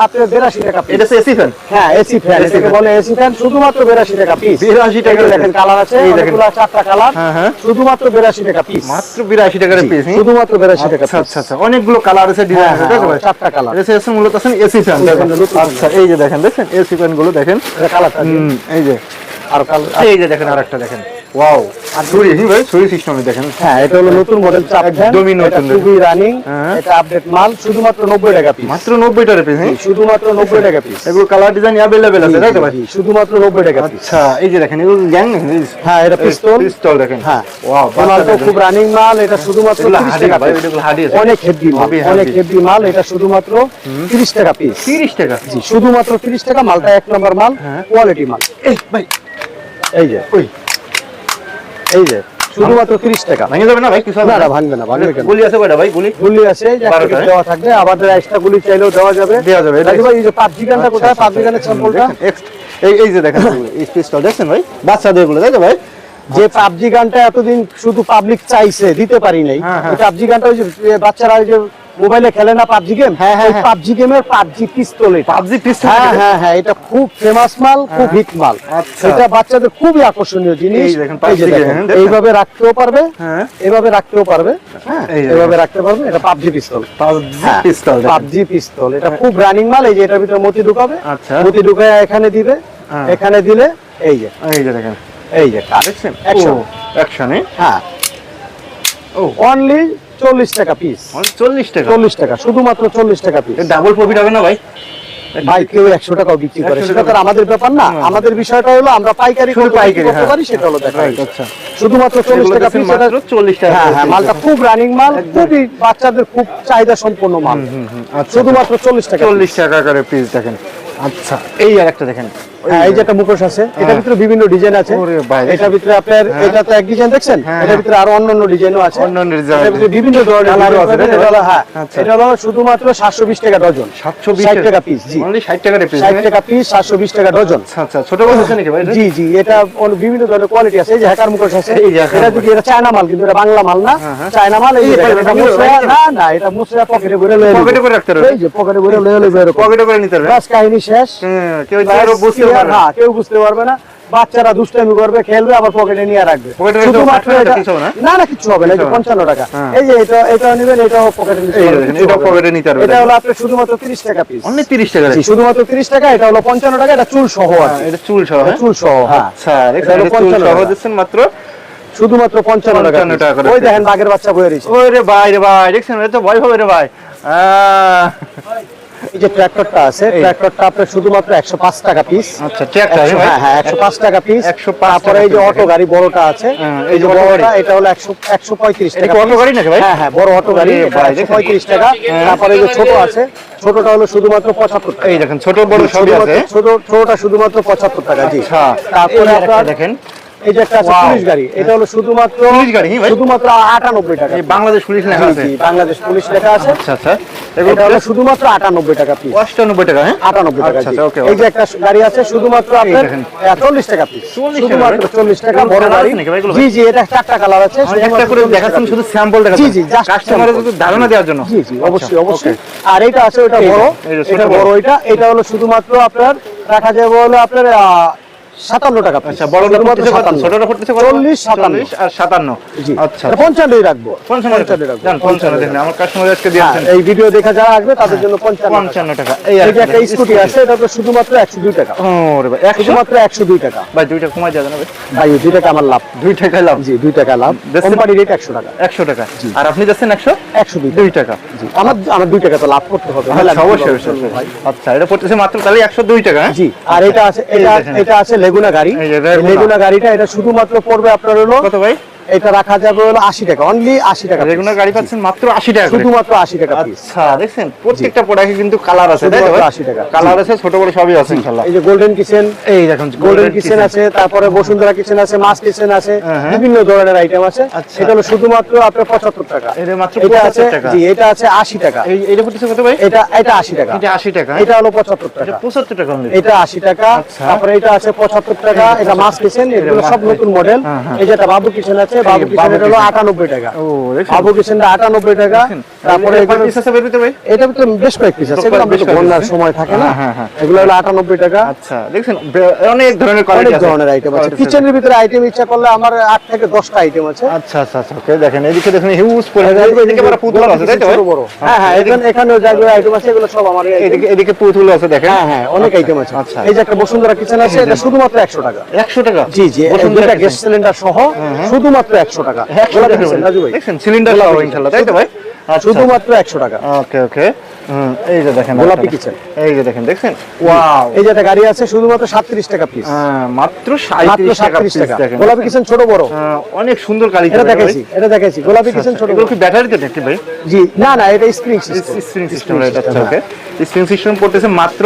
S1: আপনার বেরাশি টাকা পিস
S2: এটা এসি ফ্যান
S1: হ্যাঁ এসি ফ্যান এটাকে বলে এসি ফ্যান শুধুমাত্র বেরাশি টাকা পিস
S2: 82 টাকা
S1: দেখেন কালার আছে
S2: এই দেখেন।
S1: অনেকগুলো চারটা কালার
S2: হ্যাঁ, হ্যাঁ।
S1: শুধুমাত্র বেরাশি টাকা পিস
S2: মাত্র 82 টাকার পিস
S1: শুধুমাত্র বেরাশি টাকা
S2: আচ্ছা আচ্ছা আচ্ছা। অনেকগুলো কালার আছে ডিজাইন
S1: হ্যাঁ,
S2: আছে ভাই
S1: চারটা কালার
S2: এটা হচ্ছে মূলত আছেন এসি ফ্যান
S1: দেখেন,
S2: আচ্ছা এই যে দেখেন দেখেন এসি ফ্যানগুলো দেখেন।
S1: এটা কালারটা।
S2: এই যে।
S1: আর কালার
S2: এই যে দেখেন আরেকটা দেখেন। ওয়াও আর ছুরি হি ভাই ছুরি সিস্টেমে দেখেন
S1: হ্যাঁ এটা হলো নতুন মডেল চাপ ফ্যান
S2: একদমই
S1: এটা
S2: নতুন।
S1: খুবই রানিং
S2: হ্যাঁ।
S1: এটা আপডেট মাল শুধুমাত্র 90 টাকা পিস
S2: মাত্র 90 টাকার পিস হ্যাঁ
S1: শুধুমাত্র 90 টাকা পিস
S2: এগুলো কালার ডিজাইন अवेलेबल আছে তাই তো ভাই
S1: শুধুমাত্র 90 টাকা পিস
S2: আচ্ছা এই যে দেখেন এগুলো গ্যাং
S1: হ্যাঁ এটা পিস্তল
S2: পিস্তল দেখেন
S1: হ্যাঁ
S2: ওয়াও
S1: এই মালটা খুব রানিং মাল এটা শুধুমাত্র
S2: এগুলো
S1: 30
S2: হাডি
S1: টাকা
S2: ভাই
S1: piece।
S2: এগুলো হাডি আছে
S1: অনেক হেভি মাল
S2: খুবই
S1: অনেক
S2: heavy।
S1: হেভি মাল এটা শুধুমাত্র 30 টাকা পিস
S2: 30 টাকা
S1: জি শুধুমাত্র 30 টাকা মালটা এক নম্বর মাল
S2: হ্যাঁ।
S1: কোয়ালিটি মাল
S2: এই ভাই
S1: এই যে
S2: ওই
S1: এই যে শুধুমাত্র 30 টাকা।
S2: ভেঙে যাবে না ভাই? কিছু
S1: না ভাঙবে না ভাঙবে কেন?
S2: গুলি আছে কয়টা ভাই? গুলি?
S1: গুলি আছে যে একটা
S2: বারোটা,
S1: করে দেওয়া থাকবে আমাদের এক্সট্রা গুলি চাইলেও দেওয়া যাবে।
S2: দেওয়া যাবে,
S1: এই যে পাবজি গানটা কোথায়? পাবজি গানের স্যাম্পলটা
S2: এই এই যে দেখেন এই স্পেসটা ভাই? বাচ্চাদেরগুলো তাই তো ভাই?
S1: যে পাবজি গানটা এতদিন শুধু পাবলিক চাইছে দিতে পারি নাই
S2: হ্যাঁ, হ্যাঁ।
S1: পাবজি গানটা ওই যে বাচ্চারা ওই যে মোবাইলে খেলে না পাবজি গেম
S2: হ্যাঁ, হ্যাঁ, হ্যাঁ।
S1: পাবজি গেমের পাবজি পিস্তল
S2: PUBG pistol
S1: হ্যাঁ হ্যাঁ হ্যাঁ এটা খুব ফেমাস মাল খুব হিট মাল।
S2: আচ্ছা।
S1: এটা বাচ্চাদের খুবই আকর্ষণীয় জিনিস? এইভাবে রাখতেও পারবে
S2: হ্যাঁ।
S1: এভাবে রাখতেও পারবে হ্যাঁ
S2: এই
S1: এভাবে রাখতে পারবে এটা পাবজি পিস্তল হ্যাঁ,
S2: পিস্তল
S1: পাবজি পিস্তল এটা খুব রানিং মাল এই যে এটার ভিতরে মতি ঢুকাবে।
S2: আচ্ছা।
S1: মতি ঢুকায় এখানে দিবে
S2: হ্যাঁ।
S1: এখানে দিলে এই যে।
S2: এই যে দেখেন।
S1: এই যে Action।
S2: অ্যাকশনে
S1: হ্যাঁ।
S2: ও।
S1: অনলি চল্লিশ টাকা পিস
S2: 40 টাকা?
S1: চল্লিশ টাকা শুধুমাত্র চল্লিশ টাকা পিস
S2: ডাবল প্রফিট হবে না ভাই?
S1: ভাই কেউ একশো টাকাও বিক্রি করে। সেটা তো আমাদের ব্যাপার না। আমাদের বিষয়টা হলো আমরা পাইকারি কত
S2: পাইকারি,
S1: করতে
S2: হ্যাঁ।
S1: পারি সেটা হলো দেখা
S2: আচ্ছা।
S1: শুধুমাত্র চল্লিশ টাকা পিস
S2: 40 টাকা
S1: হ্যাঁ হ্যাঁ মালটা খুব রানিং মাল খুবই বাচ্চাদের খুব চাহিদা সম্পন্ন মাল
S2: আচ্ছা।
S1: শুধুমাত্র চল্লিশ টাকা
S2: চল্লিশ টাকা করে পিস দেখেন। আচ্ছা। এই আর একটা দেখেন।
S1: হ্যাঁ এই যে একটা মুখোশ আছে এটার ভিতরে বিভিন্ন ডিজাইন আছে। এটার ভিতরে আপনার এটা তো এক ডিজাইন দেখছেন?
S2: হ্যাঁ,
S1: এটার ভিতরে আরও অন্যান্য ডিজাইনও আছে।
S2: অন্যান্য আছে।
S1: বিভিন্ন ধরনের
S2: আছে?
S1: এটা হলো হ্যাঁ।
S2: আচ্ছা।
S1: এটা হলো শুধুমাত্র টাকা ডজন।
S2: 720
S1: ষাট টাকা পিস জি।
S2: অনলি 60 টাকা পিস
S1: ষাট টাকা পিস সাতশো বিশ টাকা ডজন।
S2: আচ্ছা আচ্ছা। ছোট বড় আছে নাকি ভাই
S1: জি জি। এটা বিভিন্ন ধরনের কোয়ালিটি আছে। এই যে হ্যাকার মুখোশ আছে। এটা যদি এটা চায়না মাল কিন্তু এটা বাংলা মাল না।
S2: হ্যাঁ, হ্যাঁ।
S1: চায়না মাল এই? না না এটা পকেটে ভরে লয়ে
S2: পকেটে। করে রাখতে পারবে?
S1: এই যে পকেটে ভরে লয়ে এরকম।
S2: পকেটে করে নিতে
S1: বাস কাহিনী শেষ
S2: হ্যাঁ, কেউ বুঝতে পারবে না।
S1: হ্যাঁ, কেউ বুঝতে পারবে না বাচ্চারা দুষ্টামি করবে খেলবে আবার পকেটে নিয়ে রাখবে শুধুমাত্র এটা-
S2: না?
S1: না কিছু হবে না। পঞ্চান্ন টাকা
S2: হ্যাঁ।
S1: এই যে এটা এটা নেবেন এটাও পকেটে না।
S2: পকেটে নিতে পারবে,
S1: এটা হলো আপনার শুধুমাত্র 30 টাকা পিস
S2: অনলি 30 টাকা
S1: শুধুমাত্র 30 টাকা এটা হলো পঞ্চান্ন টাকা এটা চুল সহ কি।
S2: এটা চুল সহ?
S1: চুল সহ হ্যাঁ
S2: আচ্ছা
S1: এটা
S2: চুল সহ দিচ্ছেন মাত্র
S1: শুধুমাত্র পঞ্চান্ন টাকা ওই দেখেন বাঘের বাচ্চা বয়ে রয়েছে
S2: ওরে ভাই রে ভাই দেখছেন এটা তো ভয় হবে রে ভাই আহ,
S1: এই যে ট্র্যাক্টরটা আছে ট্র্যাক্টরটা আপনার শুধুমাত্র একশো পাঁচ টাকা পিস
S2: আচ্ছা ট্র্যাক্টর
S1: হ্যাঁ হ্যাঁ টাকা পিস
S2: 105
S1: তারপরে এই যে অটো গাড়ি বড়টা আছে।
S2: হ্যাঁ,
S1: এই যে বড়টা এটা হলো একশো একশো পঁয়ত্রিশ
S2: এটা
S1: টাকা
S2: অটো গাড়ি নাকি ভাই?
S1: হ্যাঁ হ্যাঁ বড় অটো গাড়ি
S2: ওরে
S1: এটা
S2: ভাই,
S1: একশো
S2: দেখেন।
S1: পঁয়ত্রিশ টাকা তারপরে এই যে ছোট আছে ছোটটা হলো শুধুমাত্র পঁচাত্তর টাকা।
S2: এই দেখেন ছোট বড় সবই আছে।
S1: ছোট ছোটটা শুধুমাত্র পঁচাত্তর টাকা জি।
S2: আচ্ছা।
S1: তারপরে আপনার
S2: দেখেন।
S1: এই যে একটা পুলিশ গাড়ি এটা হলো শুধুমাত্র
S2: পুলিশ গাড়ি,
S1: শুধুমাত্র আটানব্বই টাকা
S2: এই বাংলাদেশ পুলিশ লেখা আছে?
S1: বাংলাদেশ পুলিশ লেখা আছে।
S2: আচ্ছা আচ্ছা।
S1: এটা হলো শুধুমাত্র আটানব্বই টাকা পিস
S2: অষ্টানব্বই টাকা হ্যাঁ?
S1: আটানব্বই টাকা
S2: আচ্ছা,
S1: জি।
S2: আচ্ছা,
S1: এই যে একটা গাড়ি আছে শুধুমাত্র আপনার
S2: দেখেন।
S1: চল্লিশ টাকা পিস শুধুমাত্র
S2: ভাই?
S1: চল্লিশ টাকা বড় গাড়ি? জি জি এটা চারটা কালার আছে
S2: একটা করে
S1: 40
S2: দেখাচ্ছেন শুধু স্যাম্পল
S1: জি, জি,
S2: কাস্টমারের। যদি ধারণা দেওয়ার জন্য।
S1: জি জি অবশ্যই
S2: আচ্ছা,
S1: অবশ্যই। আর এটা আছে ওটা বড়। এটা
S2: বড়।
S1: বড়। এটা এটা হলো শুধুমাত্র আপনার রাখা যাবে হলো আপনার সাতান্ন টাকা
S2: আচ্ছা বড়টা পড়তেছে কত? ছোটটা পড়তেছে কত?
S1: চল্লিশ সাতান্ন।
S2: 40 আর 57 আচ্ছা
S1: এটা পঞ্চান্নই রাখব।
S2: পঞ্চান্ন
S1: পঞ্চান্নই
S2: জান পঞ্চান্ন দেখেন আমার কাস্টমার আজকে
S1: হ্যাঁ,
S2: দিয়েছেন
S1: এই ভিডিও দেখা যারা আসবে তাদের জন্য পঞ্চান্ন টাকা।
S2: এই
S1: এই একটা স্কুটি আছে এটা তো শুধুমাত্র একশো দুই টাকা।
S2: ওরে ভাই একশো?
S1: শুধুমাত্র একশো দুই টাকা।
S2: ভাই দুইটা কমাই যাবে। না ভাই
S1: ভাই দুই টাকা আমার লাভ।
S2: দুই টাকা লাভ।
S1: জি দুই টাকা লাভ? কোম্পানি রেট একশো টাকা।
S2: একশো টাকা। আর আপনি যাচ্ছেন একশো?
S1: একশো দুই
S2: দুই টাকা।
S1: জি আমার আমার দুই টাকা তো লাভ করতে হবে।
S2: আচ্ছা, অবশ্যই
S1: কীভাবে
S2: অবশ্যই? আচ্ছা এটা পড়তেছে মাত্র তাহলে একশো দুই টাকা হ্যাঁ?
S1: জি আর এটা আছে এটা এটা আছে লেগুনা গাড়ি।
S2: লেগুনা
S1: গাড়িটা এটা শুধুমাত্র পড়বে আপনার হলো
S2: কত ভাই
S1: এটা রাখা যাবে হলো আশি টাকা অনলি আশি টাকা
S2: রেগুলার গাড়ি পাচ্ছেন মাত্র আশি টাকা
S1: শুধুমাত্র আশি টাকা
S2: আচ্ছা দেখছেন প্রত্যেকটা প্রোডাক্টে কিন্তু কালার আছে
S1: 80 টাকা।
S2: কালার আছে ছোট বড় সবই আছে ইনশাআল্লাহ
S1: এই যে গোল্ডেন কিচেন
S2: এই দেখুন
S1: গোল্ডেন কিচেন আছে তারপরে বসুন্ধরা কিচেন আছে মাস কিচেন আছে
S2: হ্যাঁ, হ্যাঁ।
S1: বিভিন্ন ধরনের আইটেম আছে।
S2: আচ্ছা।
S1: এটা হলো শুধুমাত্র আপনার পঁচাত্তর টাকা।
S2: এটা মাত্র
S1: এটা আছে
S2: 75 টাকা।
S1: জি এটা আছে আশি টাকা।
S2: এই এটা পড়তেছে কত ভাই?
S1: এটা এটা আশি টাকা।
S2: এটা আশি টাকা
S1: এটা হলো পঁচাত্তর টাকা।
S2: এটা পঁচাত্তর টাকা।
S1: এটা আশি টাকা।
S2: আচ্ছা।
S1: তারপরে এটা আছে পঁচাত্তর টাকা। এটা মাছ কিচেন এগুলো সব নতুন মডেল
S2: হ্যাঁ, হ্যাঁ।
S1: এই যে একটা বাবু কিচেন আছে বাবু
S2: বাবু
S1: কিচেন। হলো আটানব্বই টাকা। বাবু কিচেনটা আটানব্বই টাকা তারপরে
S2: এর
S1: এগুলো
S2: piece আছে বের হইতে ভাই?
S1: এটা তো বেশ কয়েক পিস আছে এগুলো
S2: বেশ
S1: আমাদের
S2: কয়েক
S1: বন্যার সময় থাকে না।
S2: হ্যাঁ, হ্যাঁ, হ্যাঁ।
S1: এগুলো হলো আটানব্বই টাকা।
S2: আচ্ছা দেখছেন? অনেক ধরনের
S1: অনেক ধরনের আইটেম আছে। কিচেনের ভিতরে আইটেম ইচ্ছা করলে আমার আট থেকে দশটা আইটেম আছে।
S2: আচ্ছা আচ্ছা আচ্ছা ওকে দেখেন এদিকে দেখুন হিউজ পরিমাণ পুতুল আছে তাই তো
S1: বড়। হ্যাঁ হ্যাঁ এখানে এখানেও আইটেম আছে এগুলো সব আমার
S2: এদিকে এদিকে পুতুল আছে দেখেন।
S1: হ্যাঁ হ্যাঁ অনেক আইটেম আছে।
S2: আচ্ছা।
S1: এই যে একটা বসুন্ধরা কিচেন আছে এটা শুধুমাত্র একশো টাকা।
S2: একশো টাকা?
S1: জি জি
S2: বসুন্ধরা
S1: গ্যাস সিলিন্ডার সহ শুধুমাত্র টাকা।
S2: একশো টাকা। দেখছেন সিলিন্ডার সহ ইনশাআল্লাহ তাই তো ভাই? আচ্ছা
S1: শুধুমাত্র একশো টাকা।
S2: ওকে ওকে। এই যে দেখেন
S1: গোলাপি kitchen।
S2: এই যে দেখেন দেখছেন? ওয়াও
S1: এই যে একটা গাড়ি আছে শুধুমাত্র সাতত্রিশ টাকা পিস
S2: মাত্র
S1: মাত্র সাতত্রিশ টাকা গোলাপি কিচেন ছোট বড়।
S2: অনেক সুন্দর কালিটা
S1: এটা দেখাইছি এটা দেখাইছি। গোলাপি কিচেন ছোট বড়।
S2: কি ব্যাটারিতে দেখতে ভাই?
S1: জি না না এটা স্প্রিং সিস্টেম
S2: স্প্রিং সিস্টেম আচ্ছা ওকে স্প্রিং সিস্টেম পড়তেছে মাত্র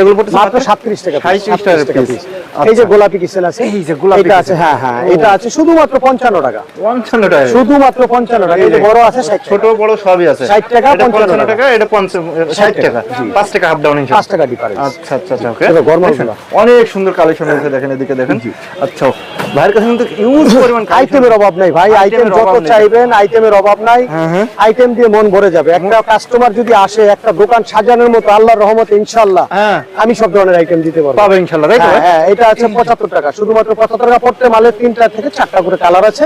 S2: এগুলো পড়তেছে
S1: মাত্র সাতত্রিশ টাকা piece,
S2: 37 টাকা
S1: 37 টাকা
S2: piece।
S1: piece। এই যে গোলাপি কিচেন আছে?
S2: এই যে গোলাপি
S1: এটা আছে হ্যাঁ হ্যাঁ এটা আছে শুধুমাত্র পঞ্চান্ন টাকা।
S2: পঞ্চান্ন টাকা।
S1: শুধুমাত্র পঞ্চান্ন টাকা। এই যে বড় আছে ষাট
S2: ছোট বড় সবই আছে।
S1: 60 টাকা, 55
S2: 55 টাকা। এটা 60 টাকা। 5 টাকা হাফ ডাউন
S1: পাঁচ টাকা ডিফারেন্স
S2: আচ্ছা আচ্ছা আচ্ছা ওকে।
S1: এটা গরম
S2: দেখছেন? অনেক সুন্দর কালেকশন রয়েছে দেখেন এদিকে দেখেন। আচ্ছা ভাইয়ের কাছে কিন্তু ইউজ পরিমাণ
S1: আইটেমের অভাব নাই ভাই। আইটেম যত চাইবেন আইটেমের অভাব নাই।
S2: হ্যাঁ, হ্যাঁ।
S1: আইটেম দিয়ে মন ভরে যাবে। একটা কাস্টমার যদি আসে একটা দোকান সাজানোর মতো আল্লাহর রহমতে ইনশাআল্লাহ।
S2: হ্যাঁ।
S1: আমি সব ধরনের আইটেম দিতে পারব।
S2: পাবে ইনশাআল্লাহ তাই তো?
S1: হ্যাঁ হ্যাঁ এটা আছে পঁচাত্তর টাকা। শুধুমাত্র পঁচাত্তর টাকা পড়তে মালের তিনটা থেকে চারটা করে কালার আছে।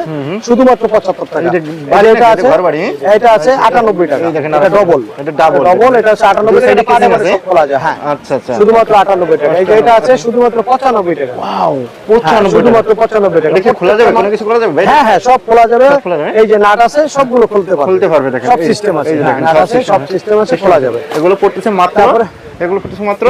S1: শুধুমাত্র পঁচাত্তর টাকা।
S2: এটা
S1: আর এটা আছে
S2: এটা
S1: এটা আছে আটানব্বই টাকা।
S2: দেখেন,
S1: এটা ডবল
S2: এটা double।
S1: ডবল এটা আছে আটানব্বই টাকা পারে পারে খোলা যায় হ্যাঁ।
S2: আচ্ছা আচ্ছা।
S1: শুধুমাত্র আটানব্বই টাকা। এই যে এটা আছে শুধুমাত্র পঁচানব্বই টাকা।
S2: ওয়াও
S1: হ্যাঁ,
S2: 95
S1: শুধুমাত্র পঁচানব্বই টাকা।
S2: এটা খোলা যাবে? কোনো কিছু খোলা যাবে? ভাই
S1: হ্যাঁ হ্যাঁ সব খোলা যাবে? এই যে নাট আছে সবগুলো খুলতে পারবে।
S2: খুলতে পারবে দেখেন।
S1: সব সিস্টেম আছে। হ্যাঁ, নাট আছে সব সিস্টেম আছে খোলা যাবে।
S2: এগুলো পড়তেছে মাত্র এগুলো পড়তেছে মাত্র?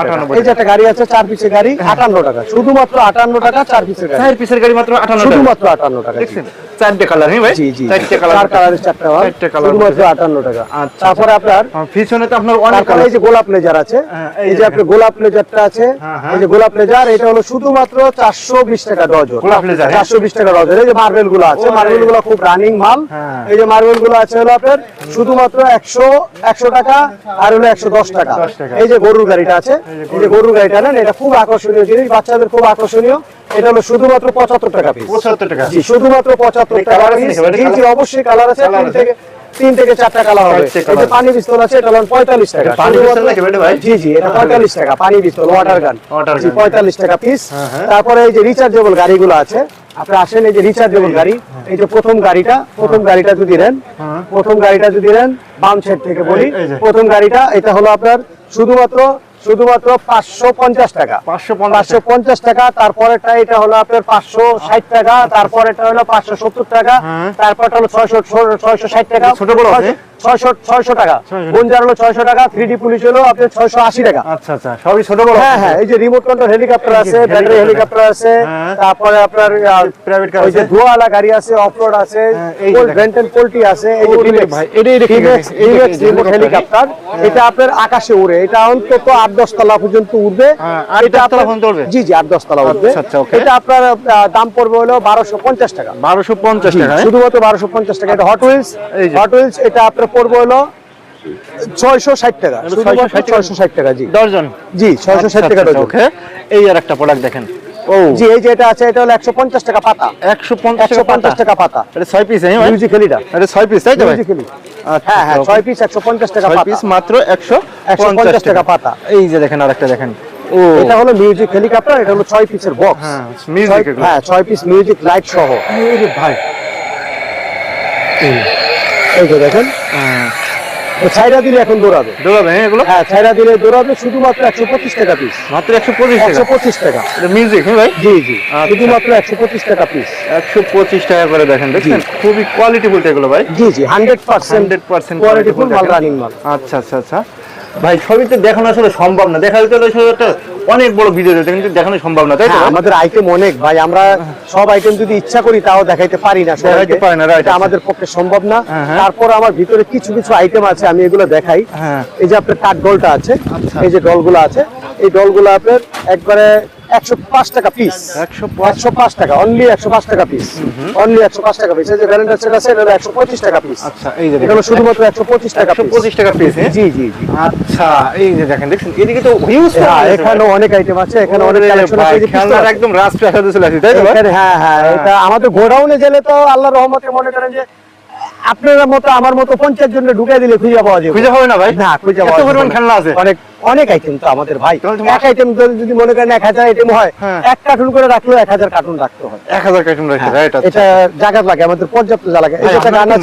S1: টাকা। এই যে একটা গাড়ি আছে চার পিসের গাড়ি আটান্ন টাকা। শুধুমাত্র আটান্ন টাকা চার পিসের গাড়ি।
S2: চার পিসের গাড়ি মাত্র আটান্ন টাকা।
S1: শুধুমাত্র আটান্ন টাকা।
S2: দেখছেন? চারটে কালার হ্যাঁ ভাই?
S1: জি জি।
S2: চারটে কালার
S1: চার কালারের চারটা মাল
S2: চারটে colour
S1: শুধুমাত্র
S2: রয়েছে।
S1: আটান্ন টাকা। তারপরে আপনার
S2: পিছনে তো আপনার অনেক কালার
S1: এই যে গোলাপ লেজার আছে।
S2: হ্যাঁ, এই
S1: এই যে।
S2: যে
S1: আপনার গোলাপ লেজারটা আছে।
S2: হ্যাঁ, হ্যাঁ।
S1: এই যে গোলাপ লেজার এটা হলো শুধুমাত্র চারশো বিশ টাকা ডজন।
S2: গোলাপ লেজার, হ্যাঁ?
S1: চারশো বিশ টাকা ডজন। এই যে মার্বেলগুলো আছে মার্বেলগুলো খুব রানিং মাল।
S2: হ্যাঁ।
S1: এই যে মার্বেলগুলো আছে হলো আপনার শুধুমাত্র একশো একশো টাকা আর হলো একশো দশ টাকা।
S2: 10 টাকা।
S1: এই যে গরুর গাড়িটা আছে এই যে গরুর গাড়িটা নেন এটা খুব আকর্ষণীয় জিনিস বাচ্চাদের খুব আকর্ষণীয় এটা হলো শুধুমাত্র পঁচাত্তর টাকা পিস
S2: পঁচাত্তর টাকা
S1: জি শুধুমাত্র পঁচাত্তর টাকা অবশ্যই কালার আছে
S2: Colour
S1: তিন
S2: আছে।
S1: থেকে তিন থেকে চারটা কালার হবে
S2: চারটে
S1: এই
S2: colour
S1: যে
S2: আছে।
S1: পানি পিস্তল আছে এটা হলো পঁয়তাল্লিশ টাকা
S2: পানি পিস্তল
S1: শুধুমাত্র-
S2: নাকি ভাই, ভাই?
S1: জি জি এটা পঁয়তাল্লিশ টাকা পানি পিস্তল ওয়াটার গান
S2: Water
S1: জি
S2: gun।
S1: পঁয়তাল্লিশ টাকা পিস
S2: হ্যাঁ, হ্যাঁ।
S1: তারপরে এই যে রিচার্জেবল গাড়িগুলো আছে আপনি আসেন এই যে রিচার্জেবল গাড়ি এই যে প্রথম গাড়িটা প্রথম গাড়িটা যদি নেন
S2: হ্যাঁ।
S1: প্রথম গাড়িটা যদি নেন বাম সাইড থেকে বলি। প্রথম গাড়িটা এটা হলো আপনার শুধুমাত্র শুধুমাত্র পাঁচশো পঞ্চাশ টাকা
S2: পাঁচশো পঞ্চাশ
S1: পাঁচশো পঞ্চাশ টাকা তারপরেরটা এটা হলো আপনার পাঁচশো ষাট টাকা তারপরেটা হলো পাঁচশো সত্তর টাকা
S2: হ্যাঁ।
S1: তারপরটা হলো ছয়শো ছয়শো ষাট টাকা
S2: ছোট বড়?
S1: ছয়শো ছয়শো টাকা
S2: ছয়শো।
S1: হলো ছয়শো টাকা থ্রি ডি পুলিশ হলো আপনার ছয়শো আশি টাকা
S2: আচ্ছা আচ্ছা সবই ছোট বড়
S1: হ্যাঁ হ্যাঁ এই যে রিমোট কন্ট্রোল হেলিকপ্টার আছে ব্যাটারি হেলিকপ্টার আছে
S2: হ্যাঁ।
S1: তারপরে আপনার
S2: Private car আছে।
S1: ধোয়ালা গাড়ি আছে অফরোড আছে
S2: হ্যাঁ, এই যে দেখেন।
S1: রেন্টেল পোল্ট্রি আছে এই যে
S2: ওরে ভাই, এটা-
S1: রিমোট
S2: হেলিকপ্টার,
S1: আপনার আকাশে উড়ে এটা অন্তত আট দশ তলা পর্যন্ত উঠবে
S2: আর
S1: এটা আপনার-
S2: উঠবে?
S1: জি জি আট দশ তলা উঠবে
S2: আচ্ছা।
S1: এটা আপনার দাম পড়বে হলো বারোশো পঞ্চাশ টাকা
S2: বারোশো পঞ্চাশ টাকা হ্যাঁ?
S1: শুধুমাত্র বারোশো পঞ্চাশ টাকা এটা হট হুইলস হট হুইলস এটা আপনার পড়বে হলো ছয়শো ষাট টাকা।
S2: এটা 660 টাকা?
S1: ছয়শো ষাট টাকা জি।
S2: দশজন?
S1: জি ছয়শো ষাট টাকা
S2: ওকে। এই আর একটা প্রোডাক্ট দেখেন। ও।
S1: জি এই যে এটা আছে এটা হলো একশো পঞ্চাশ টাকা পাতা।
S2: একশো পঞ্চাশ
S1: একশো পঞ্চাশ টাকা পাতা।
S2: এটা ছয় পিস হ্যাঁ
S1: মিউজিক্যালিটা
S2: এটা পিস তাই তো
S1: মিউজিক্যালি হ্যাঁ হ্যাঁ
S2: okay।
S1: ছয় পিস একশো পঞ্চাশ টাকা
S2: ছয়
S1: পাতা।
S2: পিস মাত্র একশো
S1: 150 টাকা। পাতা।
S2: এই যে দেখেন আরেকটা দেখেন। ও।
S1: এটা হলো মিউজিক হেলিকপ্টার এটা হলো ছয় পিসের বক্স
S2: হ্যাঁ মিউজিক
S1: হ্যাঁ ছয় পিস মিউজিক লাইট সহ।
S2: এই ভাই।
S1: এই যে দেখেন
S2: হ্যাঁ,
S1: ছাইরা দিলে এখন দৌড়াবে।
S2: দৌড়াবে হ্যাঁ এগুলো?
S1: হ্যাঁ ছাইরা দিলে দৌড়াবে শুধুমাত্র একশো পঁচিশ টাকা পিস
S2: মাত্র একশো পঁচিশ
S1: একশো পঁচিশ টাকা।
S2: এটা মিউজিক হ্যাঁ ভাই?
S1: জি জি।
S2: আচ্ছা।
S1: শুধুমাত্র একশো পঁচিশ টাকা পিস
S2: একশো পঁচিশ টাকা করে দেখেন দেখছেন? খুবই কোয়ালিটি বলতে এগুলো ভাই।
S1: জি জি hundred
S2: percent hundred
S1: percent quality মাল রানিং মাল।
S2: আচ্ছা আচ্ছা আচ্ছা। ভাই ছবিতে দেখানো আসলে সম্ভব না দেখা যেতে একটা অনেক বড় ভিডিও যেটা কিন্তু দেখানো সম্ভব না তাই তো
S1: হ্যাঁ? আমাদের আইটেম অনেক ভাই আমরা সব আইটেম যদি ইচ্ছা করি তাও দেখাইতে পারি না।
S2: দেখাইতে পারি না,
S1: এটা। আমাদের পক্ষে সম্ভব না
S2: হ্যাঁ, হ্যাঁ।
S1: তারপর আমার ভিতরে কিছু কিছু আইটেম আছে আমি এগুলো দেখাই এই যে আপনার কাঠ ডলটা আছে
S2: আচ্ছা।
S1: এই যে ডলগুলো আছে এই ডলগুলো আপনার একবারে একশো পাঁচ টাকা পিস
S2: একশো
S1: একশো পাঁচ টাকা অনলি একশো পাঁচ টাকা পিস অনলি একশো পাঁচ টাকা পিস এই যে ভ্যালেন্টাইন সেট আছে এটা হলো একশো পঁচিশ টাকা পিস
S2: আচ্ছা এই যে
S1: এটা শুধুমাত্র একশো পঁচিশ টাকা
S2: একশো পঁচিশ টাকা পিস
S1: জি জি জি।
S2: আচ্ছা এই যে দেখেন দেখছেন? এদিকে তো হিউজ
S1: হ্যাঁ এখানেও অনেক আইটেম আছে এখানে অনেক কালেকশন আছে। যে
S2: একদম চলে আসি তাই তো?
S1: হ্যাঁ হ্যাঁ এটা আমাদের গোডাউনে গেলে তো আল্লাহ রহমতে মনে করেন যে আপনার মতো আমার মতো পঞ্চাশ জনের ঢুকাই দিলে খুঁজে পাওয়া যায়
S2: খুঁজে হবে না ভাই?
S1: না খুঁজে পাওয়া
S2: খেলনা আছে।
S1: অনেক অনেক আইটেম তো আমাদের ভাই। এক আইটেম যদি মনে করেন এক হাজার আইটেম হয়
S2: হ্যাঁ।
S1: এক কার্টুন করে রাখল এক হাজার কার্টুন রাখতে হয়।
S2: এক হাজার কার্টুন রাখতে
S1: হ্যাঁ, এটা জায়গা লাগে আমাদের পর্যাপ্ত জায়গা লাগে।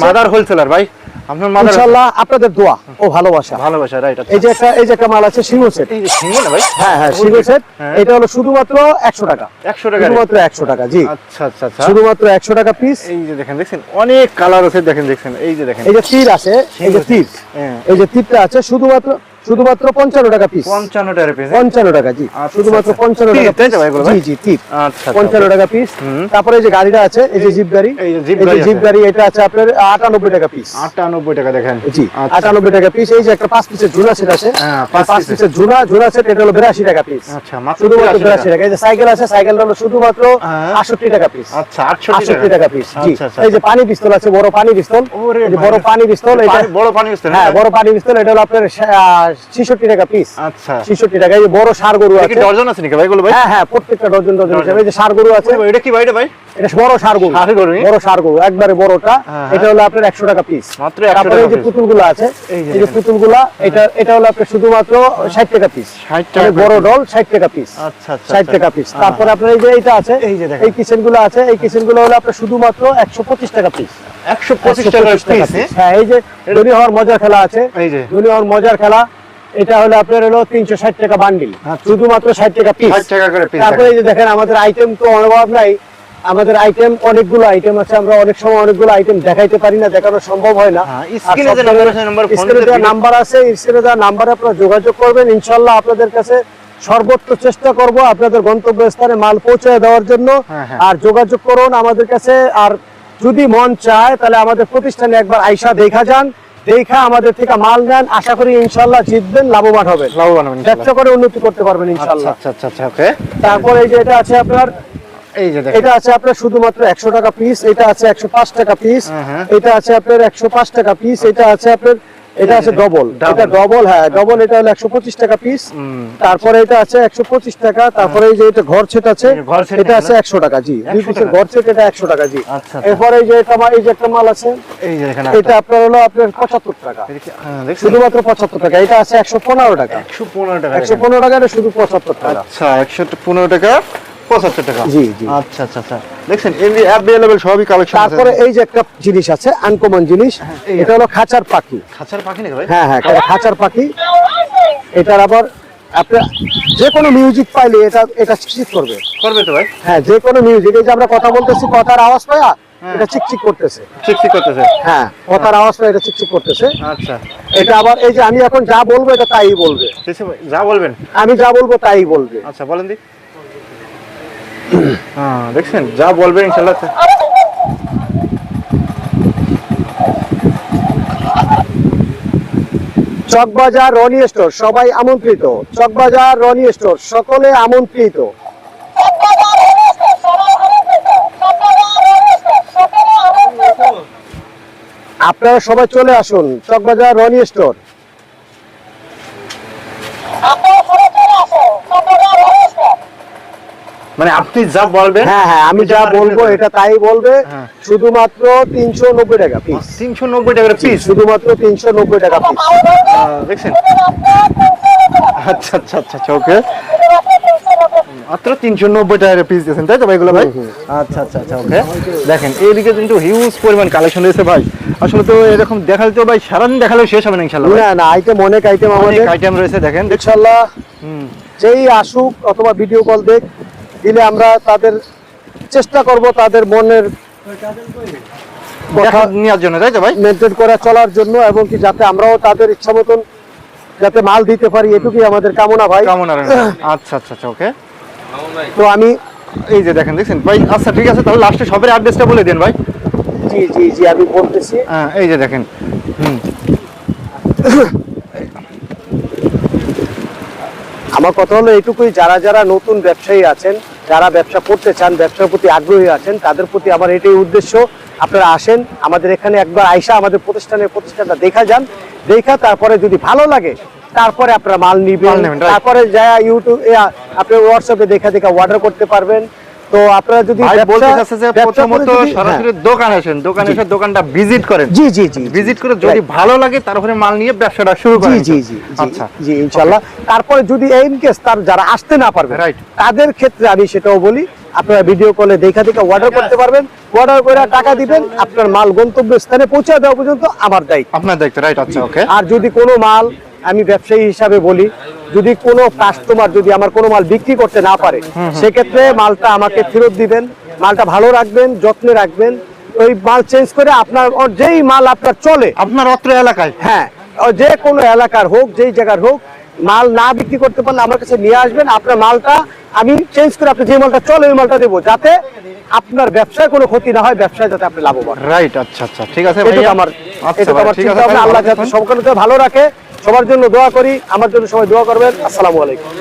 S2: মাদার হোলসেলার ভাই?
S1: ইনশাআল্লাহ আপনাদের দোয়া ও ভালোবাসা।
S2: ভালোবাসা রাইট
S1: এই যে একটা এই যে একটা মাল আছে সিঙ্গো সেট।
S2: সিঙ্গো না ভাই?
S1: হ্যাঁ হ্যাঁ সেট।
S2: হ্যাঁ।
S1: এটা হলো শুধুমাত্র একশো টাকা।
S2: একশো টাকা
S1: শুধুমাত্র একশো টাকা জি।
S2: আচ্ছা আচ্ছা আচ্ছা।
S1: শুধুমাত্র একশো টাকা পিস
S2: এই যে দেখেন দেখছেন? অনেক কালার আছে দেখেন দেখছেন। এই যে দেখেন।
S1: এই যে তীর আছে এই যে তীর। এই যে তীরটা আছে শুধুমাত্র শুধুমাত্র পঞ্চান্ন টাকা পিস
S2: পঞ্চান্ন টাকা পিস
S1: পঞ্চান্ন টাকা জি।
S2: আচ্ছা,
S1: শুধুমাত্র
S2: আচ্ছা।
S1: পঞ্চান্ন টাকা? জি জি তীর
S2: আচ্ছা
S1: পঞ্চান্ন টাকা পিস তারপরে যে গাড়িটা আছে এই যে জিপ গাড়ি
S2: এই যে জিপ গাড়ি
S1: এটা আছে আপনার আটানব্বই টাকা পিস
S2: আটানব্বই টাকা দেখেন।
S1: জি। আটানব্বই টাকা পিস এই যে একটা পাঁচ পিসের ঝুলা সেট আছে
S2: হ্যাঁ, পাঁচ
S1: পিসের ঝুলা ঝুলা সেট এটা হলো বিরাশি টাকা পিস
S2: আচ্ছা
S1: শুধুমাত্র বিরাশি
S2: টাকা।
S1: এই যে সাইকেল আছে সাইকেলটা হলো শুধুমাত্র
S2: হ্যাঁ।
S1: আটষট্টি টাকা পিস
S2: আচ্ছা আটষট্টি
S1: টাকা। পিস জি। এই যে পানি পিস্তল আছে বড় পানি পিস্তল। বড় পানি পিস্তল এটা
S2: বড় পানি বুঝতে
S1: হ্যাঁ বড় পানি পিস্তল এটা হলো আপনার ছিষট্টি টাকা পিস
S2: আচ্ছা।
S1: ছিষট্টি টাকা এই বড় সার গরু
S2: এটা কি
S1: আছে।
S2: ডর্জন আছে নাকি ভাই এগুলো ভাই?
S1: হ্যাঁ হ্যাঁ প্রত্যেকটা ডজন ডজন হিসাবে। এই যে সার গরু আছে
S2: এটা কি ভাই এটা ভাই?
S1: এটা বড় সার গরু।
S2: ষাঁড় গরু,
S1: বড় সার গরু একবারে বড়টা।
S2: হ্যাঁ,
S1: এটা হলো আপনার একশো টাকা পিস
S2: মাত্র 100
S1: তারপরে এই যে পুতুলগুলো আছে
S2: এই যে
S1: পুতুলগুলা এটা এটা হলো আপনার শুধুমাত্র ষাট টাকা পিস
S2: 60 টাকা
S1: বড় ডল ষাট টাকা পিস
S2: আচ্ছা আচ্ছা
S1: ষাট
S2: আচ্ছা।
S1: টাকা পিস তারপরে আপনার এই যে এইটা আছে
S2: এই যে দেখেন।
S1: এই কিচেনগুলো আছে এই কিচেনগুলো হলো আপনার শুধুমাত্র একশো পঁচিশ টাকা পিস
S2: একশো পঁচিশ টাকা পিস
S1: হ্যাঁ এই যে ধনী হওয়ার মজার খেলা আছে।
S2: এই যে।
S1: ধনী হওয়ার মজার খেলা। এটা হলো আপনার হলো তিনশো ষাট টাকা বান্ডিল
S2: আচ্ছা।
S1: শুধুমাত্র ষাট টাকা পিস
S2: টাকা করে
S1: তারপরে এই যে দেখেন আমাদের আইটেম তো অভাব নাই। আমাদের আইটেম অনেকগুলো আইটেম আছে আমরা অনেক সময় অনেকগুলো আইটেম দেখাইতে পারি না দেখানো সম্ভব হয় না।
S2: হ্যাঁ, স্ক্রিনে নাম্বার আছে,
S1: স্ক্রিনে দেওয়া নাম্বার আছে স্ক্রিনে দেওয়া নাম্বারে আপনারা যোগাযোগ করবেন। ইনশাল্লাহ আপনাদের কাছে সর্বোচ্চ চেষ্টা করব আপনাদের গন্তব্যস্থানে মাল পৌঁছে দেওয়ার জন্য।
S2: হ্যাঁ, হ্যাঁ।
S1: আর যোগাযোগ করুন আমাদের কাছে। আর যদি মন চায় তাহলে আমাদের প্রতিষ্ঠানে একবার আইসা দেখা যান। দেখা আমাদের থেকে মাল নেন আশা করি ইনশাল্লাহ জিতবেন লাভবান হবে
S2: লাভবান হবে
S1: ব্যবসা করে উন্নতি করতে পারবেন
S2: আচ্ছা
S1: ইনশাল্লাহ
S2: আচ্ছা আচ্ছা আচ্ছা ওকে।
S1: তারপর এই যে এটা আছে আপনার
S2: এই যে
S1: এটা আছে আপনার শুধুমাত্র একশো টাকা পিস এটা আছে একশো পাঁচ টাকা পিস
S2: হ্যাঁ, হ্যাঁ।
S1: এটা আছে আপনার একশো পাঁচ টাকা পিস এটা আছে আপনার এটা আছে ডবল এটা ডবল হ্যাঁ ডবল এটা হলো একশো পঁচিশ টাকা পিস তারপরে এটা আছে একশো পঁচিশ টাকা তারপরে এই যে এটা ঘর সেট আছে এটা
S2: আছে
S1: একশো টাকা জি। দুই পিসের ঘর সেট এটা একশো টাকা জি।
S2: আচ্ছা, আচ্ছা।
S1: এরপরে এই যে এটা এই যে একটা মাল আছে এটা আপনার হলো আপনার পঁচাত্তর টাকা।
S2: হ্যাঁ
S1: শুধুমাত্র পঁচাত্তর টাকা এটা আছে একশো পনেরো টাকা।
S2: একশো পনেরো টাকা
S1: একশো পনেরো টাকা এটা শুধু পঁচাত্তর টাকা।
S2: আচ্ছা একশো পনেরো টাকা। পঁচাত্তর টাকা।
S1: জি, জি।
S2: আচ্ছা আচ্ছা আচ্ছা। দেখছেন এমনি সবই কালেকশন
S1: তারপরে এই যে একটা জিনিস আছে আনকমন জিনিস এটা হলো খাঁচার পাখি।
S2: খাঁচার পাখি নাকি ভাই?
S1: হ্যাঁ হ্যাঁ খাঁচার পাখি। এটার আবার আপনার যে কোনো মিউজিক পাইলে এটা এটা চিকচিক করবে।
S2: করবে তো ভাই?
S1: হ্যাঁ যে কোনো মিউজিক এই যে আমরা কথা বলতেছি কথার আওয়াজ পায়া এটা চিকচিক করতেছে।
S2: ঠিক করতেছে।
S1: হ্যাঁ কথার আওয়াজ পায় এটা চিকচিক করতেছে।
S2: আচ্ছা।
S1: এটা আবার এই যে আমি এখন যা বলব এটা তাই বলবে।
S2: যা বলবেন।
S1: আমি যা বলব তাই বলবে।
S2: আচ্ছা বলেন দি। হ্যাঁ দেখছেন? যা বলবেন ইনশাল্লাহ।
S1: চকবাজার রনি স্টোর, সবাই আমন্ত্রিত। চকবাজার রনি স্টোর, সকলে আমন্ত্রিত। আপনারা সবাই চলে আসুন চকবাজার রনি স্টোর
S2: মানে আপনি যা বলবেন
S1: হ্যাঁ হ্যাঁ আমি যা বলব এটা তাই বলবে
S2: হ্যাঁ।
S1: শুধুমাত্র তিনশো নব্বই টাকা পিস
S2: তিনশো নব্বই টাকার পিস
S1: শুধুমাত্র তিনশো নব্বই টাকা পিস
S2: দেখছেন? আচ্ছা আচ্ছা আচ্ছা আচ্ছা ওকে মাত্র তিনশো নব্বই টাকার পিস দিয়েছেন তাই তো ভাই এগুলো ভাই? আচ্ছা আচ্ছা আচ্ছা ওকে দেখেন এইদিকে কিন্তু হিউজ পরিমাণ কালেকশন রয়েছে ভাই। আসলে তো এরকম দেখালে তো ভাই সারাদিন দেখালেও শেষ হবে না ইনশাল্লাহ
S1: না না আইটেম অনেক আইটেম আমাদের।
S2: আইটেম রয়েছে দেখেন
S1: ইনশাল্লাহ যেই আসুক অথবা ভিডিও কল দেখ দিলে আমরা তাদের চেষ্টা করব তাদের মনের
S2: নেওয়ার জন্য তাই তো ভাই?
S1: মেনটেন করা চলার জন্য এবং কি যাতে আমরাও তাদের ইচ্ছা মতন যাতে মাল দিতে পারি এটুকুই আমাদের কামনা ভাই।
S2: কেমন আচ্ছা আচ্ছা আচ্ছা ওকে।
S1: তো আমি
S2: এই যে দেখেন দেখছেন? ভাই আচ্ছা ঠিক আছে তাহলে লাস্টে সবের অ্যাড্রেসটা বলে দেন ভাই।
S1: জি জি জি আমি বলতেছি।
S2: হ্যাঁ এই যে দেখেন। হুম।
S1: আমার কথা হলো এটুকুই যারা যারা নতুন ব্যবসায়ী আছেন যারা ব্যবসা করতে চান ব্যবসার প্রতি আগ্রহী আছেন তাদের প্রতি আমার এটাই উদ্দেশ্য আপনারা আসেন আমাদের এখানে একবার আইসা আমাদের প্রতিষ্ঠানের প্রতিষ্ঠানটা দেখা যান দেখা তারপরে যদি ভালো লাগে তারপরে আপনারা মাল নিবেন. তারপরে যা ইউটিউব আপনি হোয়াটসঅ্যাপে দেখা দেখা অর্ডার করতে পারবেন তো আপনারা যদি
S2: বলতে চাচ্ছে যে প্রথমত সরাসরি
S1: হ্যাঁ।
S2: দোকান আসেন দোকানে এসে দোকানটা ভিজিট করেন।
S1: জি জি জি
S2: ভিজিট করে যদি ভালো লাগে তারপরে মাল নিয়ে ব্যবসাটা শুরু করেন।
S1: জি জি জি
S2: আচ্ছা।
S1: জি তারপরে যদি কেস তার যারা আসতে না পারবে তাদের ক্ষেত্রে আমি সেটাও বলি আপনারা ভিডিও কলে দেখা দেখা অর্ডার করতে পারবেন। অর্ডার করে টাকা দিবেন আপনার মাল গন্তব্য স্থানে পৌঁছে দেওয়া পর্যন্ত আমার দায়িত্ব।
S2: আপনার দায়িত্ব রাইট আচ্ছা ওকে
S1: আর যদি কোনো মাল আমি ব্যবসায়ী হিসাবে বলি যদি কোনো কাস্টমার যদি আমার কোনো মাল বিক্রি করতে না পারে সেক্ষেত্রে মালটা আমাকে ফেরত দিবেন মালটা ভালো রাখবেন যত্নে রাখবেন। ওই মাল চেঞ্জ করে আপনার ওর যেই মাল আপনার চলে
S2: আপনার অত্র এলাকায়?
S1: হ্যাঁ যে কোনো এলাকার হোক যেই জায়গার হোক মাল না বিক্রি করতে পারলে আমার কাছে নিয়ে আসবেন আপনার মালটা আমি চেঞ্জ করে আপনি যে মালটা চলে ওই মালটা দেবো যাতে আপনার ব্যবসায় কোনো ক্ষতি না হয় ব্যবসায় যাতে আপনি লাভবান
S2: রাইট আচ্ছা আচ্ছা ঠিক আছে
S1: আমার
S2: আচ্ছা
S1: আল্লাহ যাতে। সকলকে ভালো রাখে। সবার জন্য দোয়া করি আমার জন্য সবাই দোয়া করবেন। আসসালামু আলাইকুম।